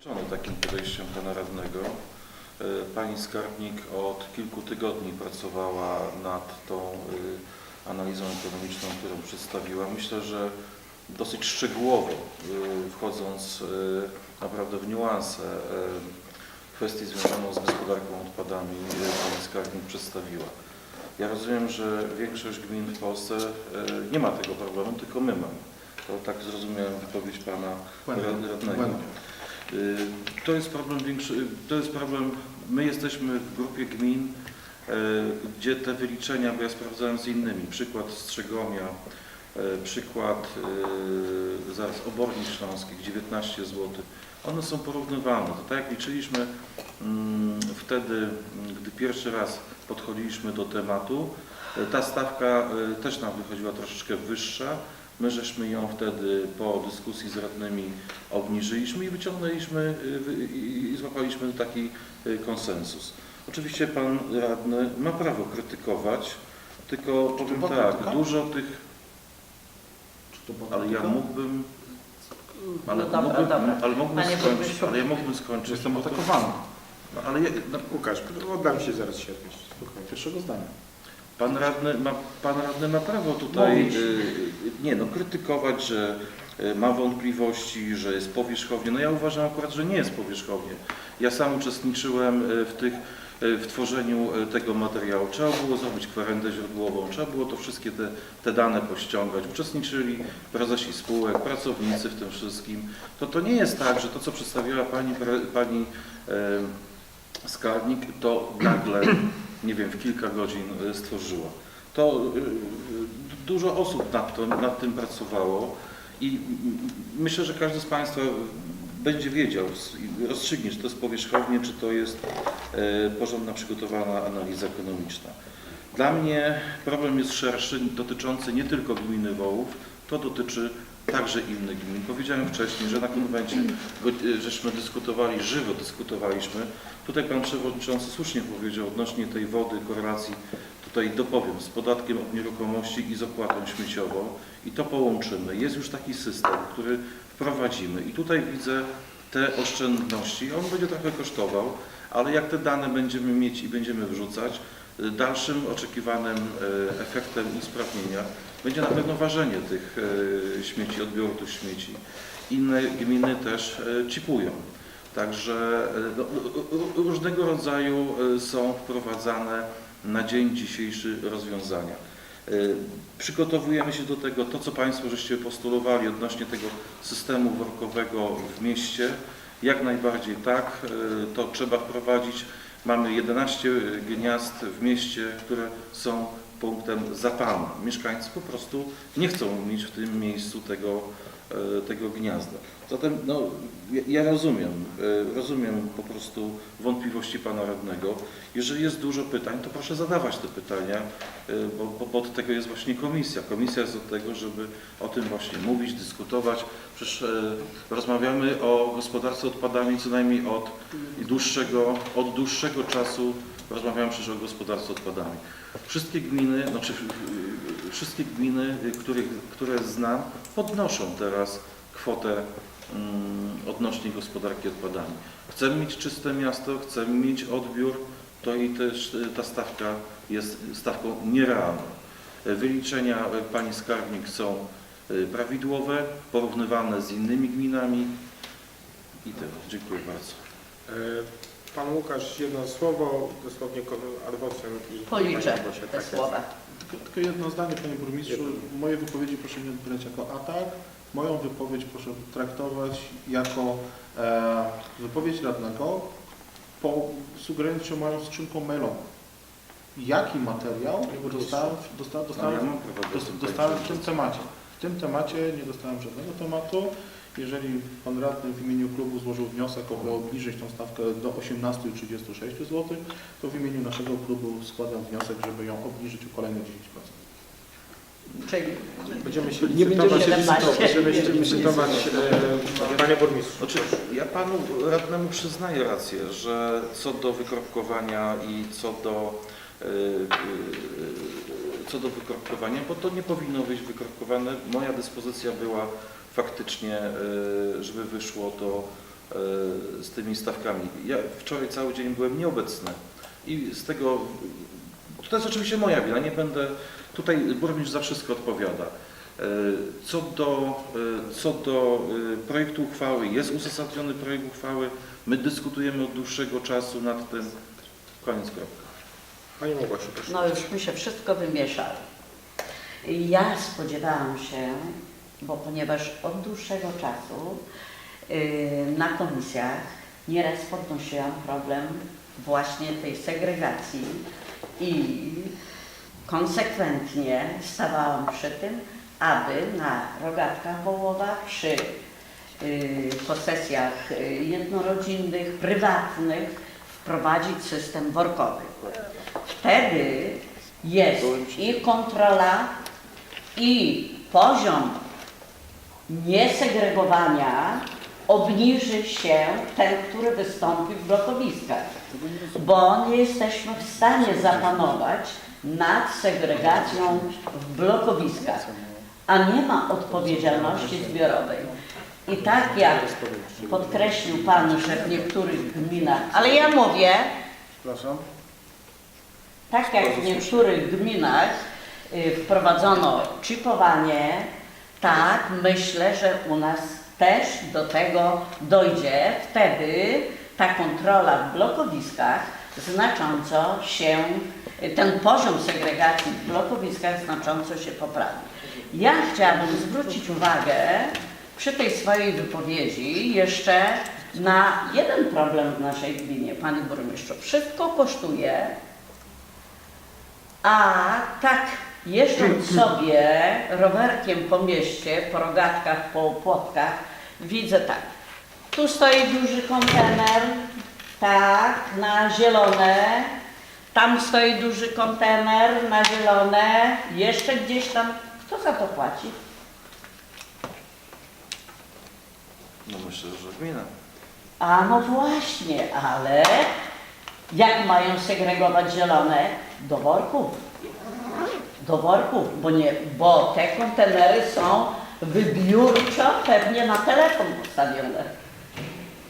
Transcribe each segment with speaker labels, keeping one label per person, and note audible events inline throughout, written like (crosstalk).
Speaker 1: Zaskoczony takim podejściem pana radnego. E, Pani skarbnik od kilku tygodni pracowała nad tą e, analizą ekonomiczną, którą przedstawiła. Myślę, że dosyć szczegółowo, e, wchodząc naprawdę w niuanse kwestii związaną z gospodarką odpadami, pani skarbnik przedstawiła. Ja rozumiem, że większość gmin w Polsce nie ma tego problemu, tylko my mamy. To tak zrozumiałem wypowiedź pana radnego. Y, To jest problem większy, to jest problem, my jesteśmy w grupie gmin, e, gdzie te wyliczenia, bo ja sprawdzałem z innymi, przykład Strzegomia, e, przykład zaraz Obornik Śląskich, 19 zł, one są porównywalne. To tak jak liczyliśmy mm, wtedy, mm, gdy pierwszy raz podchodziliśmy do tematu, ta stawka też nam wychodziła troszeczkę wyższa, My żeśmy ją wtedy po dyskusji z radnymi obniżyliśmy i wyciągnęliśmy y, i złapaliśmy taki y, konsensus. Oczywiście pan radny ma prawo krytykować, tylko powiem
Speaker 2: była
Speaker 1: tak,
Speaker 2: krytyka?
Speaker 1: dużo tych,
Speaker 2: Czy
Speaker 1: ale ja mógłbym, ale,
Speaker 3: No dobra,
Speaker 1: mógłbym,
Speaker 3: dobra.
Speaker 1: ale mógłbym
Speaker 3: Panie
Speaker 1: skończyć,
Speaker 3: burmistrzu.
Speaker 1: ale ja mógłbym skończyć.
Speaker 2: Jestem atakowany.
Speaker 1: No, ale ja, no,
Speaker 4: Łukasz, oddam Ci zaraz sierpieć.
Speaker 2: Słuchaj, pierwszego zdania.
Speaker 1: Pan radny ma, pan radny ma prawo tutaj
Speaker 2: Mówić.
Speaker 1: y, nie no, krytykować, że y, ma wątpliwości, że jest powierzchownie. No ja uważam akurat, że nie jest powierzchownie. Ja sam uczestniczyłem y, w tych y, w tworzeniu y, tego materiału. Trzeba było zrobić kwerendę źródłową, trzeba było to wszystkie te, te dane pościągać. Uczestniczyli prezesi spółek, pracownicy w tym wszystkim. To to nie jest tak, że to, co przedstawiła pani, pre- pani y, skarbnik, to nagle, nie wiem, w kilka godzin y, stworzyła. To y, dużo osób nad, to, nad tym pracowało i myślę, że każdy z Państwa będzie wiedział, rozstrzygnie, czy to jest powierzchownie, czy to jest e, porządna przygotowana analiza ekonomiczna. Dla mnie problem jest szerszy, dotyczący nie tylko gminy Wołów, to dotyczy także innych gmin. Powiedziałem wcześniej, że na konwencie e, żeśmy dyskutowali, żywo dyskutowaliśmy. Tutaj Pan Przewodniczący słusznie powiedział odnośnie tej wody, korelacji, tutaj dopowiem, z podatkiem od nieruchomości i z opłatą śmieciową i to połączymy. Jest już taki system, który wprowadzimy i tutaj widzę te oszczędności. On będzie trochę kosztował, ale jak te dane będziemy mieć i będziemy wrzucać, y, dalszym oczekiwanym y, efektem usprawnienia będzie na pewno ważenie tych y, śmieci, odbioru tych śmieci. Inne gminy też y, chipują. Także y, no, y, różnego rodzaju są wprowadzane na dzień dzisiejszy rozwiązania. Przygotowujemy się do tego, to co Państwo żeście postulowali odnośnie tego systemu workowego w mieście, jak najbardziej tak, to trzeba wprowadzić. Mamy 11 gniazd w mieście, które są punktem zapalnym. Mieszkańcy po prostu nie chcą mieć w tym miejscu tego, e, tego gniazda. Zatem no, ja, ja rozumiem, e, rozumiem po prostu wątpliwości Pana Radnego. Jeżeli jest dużo pytań, to proszę zadawać te pytania, e, bo, bo, od tego jest właśnie komisja. Komisja jest od tego, żeby o tym właśnie mówić, dyskutować. Przecież e, rozmawiamy o gospodarce odpadami co najmniej od dłuższego, od dłuższego czasu rozmawiamy przecież o gospodarce odpadami. Wszystkie gminy, znaczy wszystkie gminy, których, które znam, podnoszą teraz kwotę odnośnie gospodarki odpadami. Chcemy mieć czyste miasto, chcemy mieć odbiór, to i też y, ta stawka jest stawką nierealną. Y, Wyliczenia y, pani skarbnik są y, prawidłowe, porównywalne z innymi gminami i tyle. Dziękuję bardzo.
Speaker 4: E, Pan Łukasz, jedno słowo, dosłownie adwocem i...
Speaker 3: Policzę te
Speaker 4: tak jest.
Speaker 3: słowa.
Speaker 2: Tylko, tylko jedno zdanie, panie burmistrzu.
Speaker 4: Jedno.
Speaker 2: Moje wypowiedzi proszę nie odbierać jako atak. Moją wypowiedź proszę traktować jako e, wypowiedź radnego, po, sugerując się moją skrzynką mailową. Jaki materiał dostałem, dostałem, dostałem, dostałem w tym temacie. W tym temacie nie dostałem żadnego tematu. Jeżeli pan radny w imieniu klubu złożył wniosek, aby obniżyć tą stawkę do 18,36 zł, to w imieniu naszego klubu składam wniosek, żeby ją obniżyć o kolejne 10%.
Speaker 3: Czyli
Speaker 4: Będziemy się
Speaker 5: Nie będziemy
Speaker 3: się
Speaker 4: licytować, będziemy licytować, e, Panie Burmistrzu.
Speaker 1: Znaczy, ja panu radnemu przyznaję rację, że co do wykropkowania i co do, e, e, co do wykropkowania, bo to nie powinno być wykropkowane. Moja dyspozycja była faktycznie, żeby wyszło to z tymi stawkami. Ja wczoraj cały dzień byłem nieobecny i z tego, to jest oczywiście moja wina, nie będę, tutaj burmistrz za wszystko odpowiada. E, Co do, e, co do e, projektu uchwały, jest uzasadniony projekt uchwały, my dyskutujemy od dłuższego czasu nad tym, koniec kropka.
Speaker 4: Pani Małgosiu, proszę.
Speaker 3: No już mi się wszystko wymieszało. Ja spodziewałam się, bo ponieważ od dłuższego czasu yy, na komisjach nieraz podnosiłam problem właśnie tej segregacji i konsekwentnie stawałam przy tym, aby na rogatkach wołowych, przy yy, posesjach yy, jednorodzinnych, prywatnych wprowadzić system workowy. Wtedy jest i kontrola, i poziom niesegregowania obniży się ten, który wystąpi w blokowiskach, bo nie jesteśmy w stanie zapanować nad segregacją w blokowiskach, a nie ma odpowiedzialności zbiorowej. I tak jak podkreślił Pan, że w niektórych gminach, ale ja mówię, tak jak w niektórych gminach y, wprowadzono chipowanie, tak myślę, że u nas też do tego dojdzie. Wtedy ta kontrola w blokowiskach znacząco się, ten poziom segregacji w blokowiskach znacząco się poprawi. Ja chciałabym zwrócić uwagę przy tej swojej wypowiedzi jeszcze na jeden problem w naszej gminie, Panie Burmistrzu. Wszystko kosztuje, a tak jeżdżąc (laughs) sobie rowerkiem po mieście, po rogatkach, po płotkach, widzę tak. Tu stoi duży kontener, tak, na zielone. Tam stoi duży kontener na zielone. Jeszcze gdzieś tam. Kto za to płaci?
Speaker 1: No myślę, że gmina.
Speaker 3: A no właśnie, ale jak mają segregować zielone? Do worków. Do worków, bo, nie, bo te kontenery są wybiórczo pewnie na telefon postawione.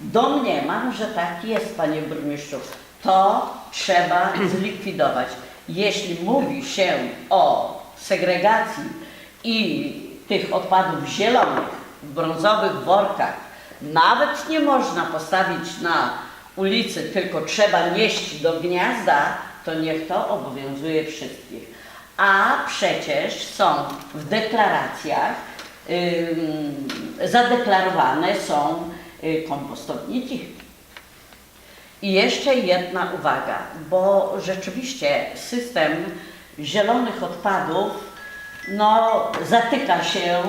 Speaker 3: Domniemam, że tak jest, panie burmistrzu. To trzeba zlikwidować. Jeśli mówi się o segregacji i tych odpadów zielonych w brązowych workach, nawet nie można postawić na ulicy, tylko trzeba nieść do gniazda, to niech to obowiązuje wszystkich. A przecież są w deklaracjach ym, zadeklarowane są y, kompostowniki. I jeszcze jedna uwaga, bo rzeczywiście system zielonych odpadów no, zatyka się.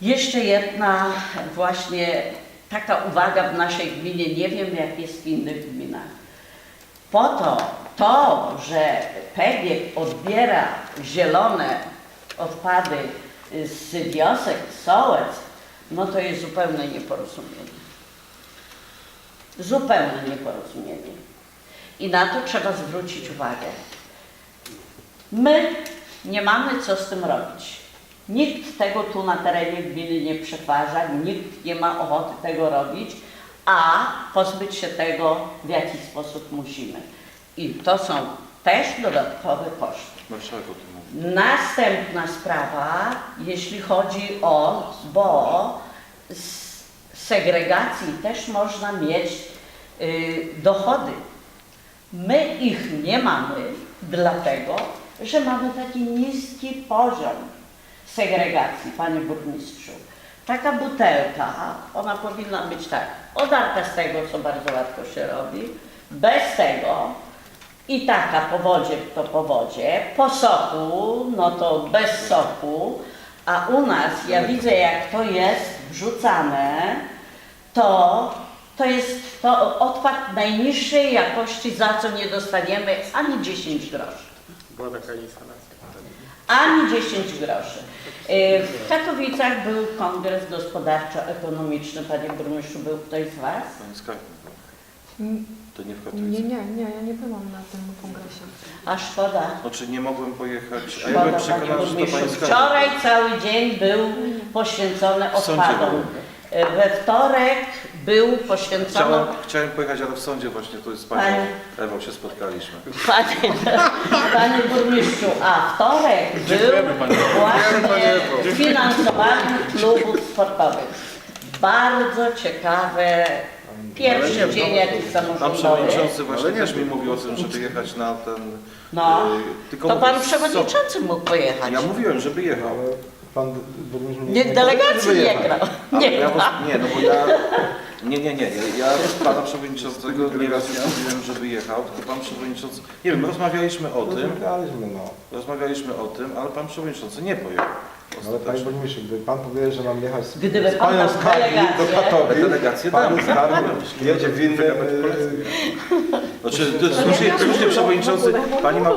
Speaker 3: Jeszcze jedna właśnie taka uwaga w naszej gminie, nie wiem jak jest w innych gminach. Po to, to, że PEGiek odbiera zielone odpady z wiosek, sołec, no to jest zupełne nieporozumienie. Zupełne nieporozumienie. I na to trzeba zwrócić uwagę. My nie mamy co z tym robić. Nikt tego tu na terenie gminy nie przetwarza, nikt nie ma ochoty tego robić, a pozbyć się tego w jakiś sposób musimy. I to są też dodatkowe koszty.
Speaker 1: Marszałek o tym mówi.
Speaker 3: Następna sprawa, jeśli chodzi o, bo z segregacji też można mieć y, dochody. My ich nie mamy, dlatego że mamy taki niski poziom segregacji, panie burmistrzu. Taka butelka, ona powinna być tak, odarta z tego, co bardzo łatwo się robi, bez tego i taka po wodzie to po wodzie, po soku, no to bez soku, a u nas ja widzę jak to jest wrzucane, to, to jest to odpad najniższej jakości, za co nie dostaniemy ani 10 groszy.
Speaker 4: Była taka instalacja.
Speaker 3: Ani 10 groszy. Y, W Katowicach był kongres gospodarczo-ekonomiczny, panie burmistrzu, był ktoś z Was?
Speaker 1: Skarbnik. To nie w
Speaker 5: Nie,
Speaker 1: Katowicach.
Speaker 5: nie, nie, ja nie byłam na tym kongresie.
Speaker 3: A szkoda.
Speaker 1: Znaczy nie mogłem pojechać, a ja
Speaker 3: Szkoda,
Speaker 1: byłem
Speaker 3: panie
Speaker 1: przekonany, że to
Speaker 3: burmistrzu.
Speaker 1: pani.
Speaker 3: Wczoraj cały dzień był poświęcony
Speaker 1: W sądzie
Speaker 3: odpadom.
Speaker 1: byłem.
Speaker 3: We wtorek był poświęcono
Speaker 1: Chciałem, chciałem pojechać, ale w sądzie właśnie tu z panią
Speaker 3: Pani-
Speaker 1: Ewą się spotkaliśmy.
Speaker 3: Panie, (laughs) panie burmistrzu, a wtorek był
Speaker 2: Dziękujemy, panie.
Speaker 3: właśnie finansowany klubów sportowych. Bardzo ciekawe, pierwszy dzień jakiś
Speaker 1: Pan
Speaker 3: samorządowy.
Speaker 1: przewodniczący właśnie też mi mówił o tym, żeby jechać na ten...
Speaker 3: No,
Speaker 1: y, tylko
Speaker 3: to pan przewodniczący mógł pojechać.
Speaker 1: Ja mówiłem, żeby jechał.
Speaker 6: Ale pan burmistrz mnie
Speaker 3: Nie, delegacji nie grał.
Speaker 1: Ale
Speaker 3: Nie
Speaker 1: ja, nie, no bo ja... Nie, nie, nie. Ja, ja pana przewodniczącego nieraz już mówiłem, żeby jechał, tylko pan przewodniczący... Nie wiem, rozmawialiśmy o tym,
Speaker 6: Rozmawialiśmy, no.
Speaker 1: rozmawialiśmy o tym, ale pan przewodniczący nie pojechał.
Speaker 6: Ale panie burmistrzu, gdyby pan powiedział, że mam jechać z,
Speaker 3: Gdyby
Speaker 6: z
Speaker 3: pan
Speaker 6: panią z Karli do Katowic,
Speaker 1: Delegację
Speaker 6: pan
Speaker 1: dam.
Speaker 6: z Karli jedzie w innym...
Speaker 1: Znaczy, to słusznie, słusznie przewodniczący, pani Małgorzata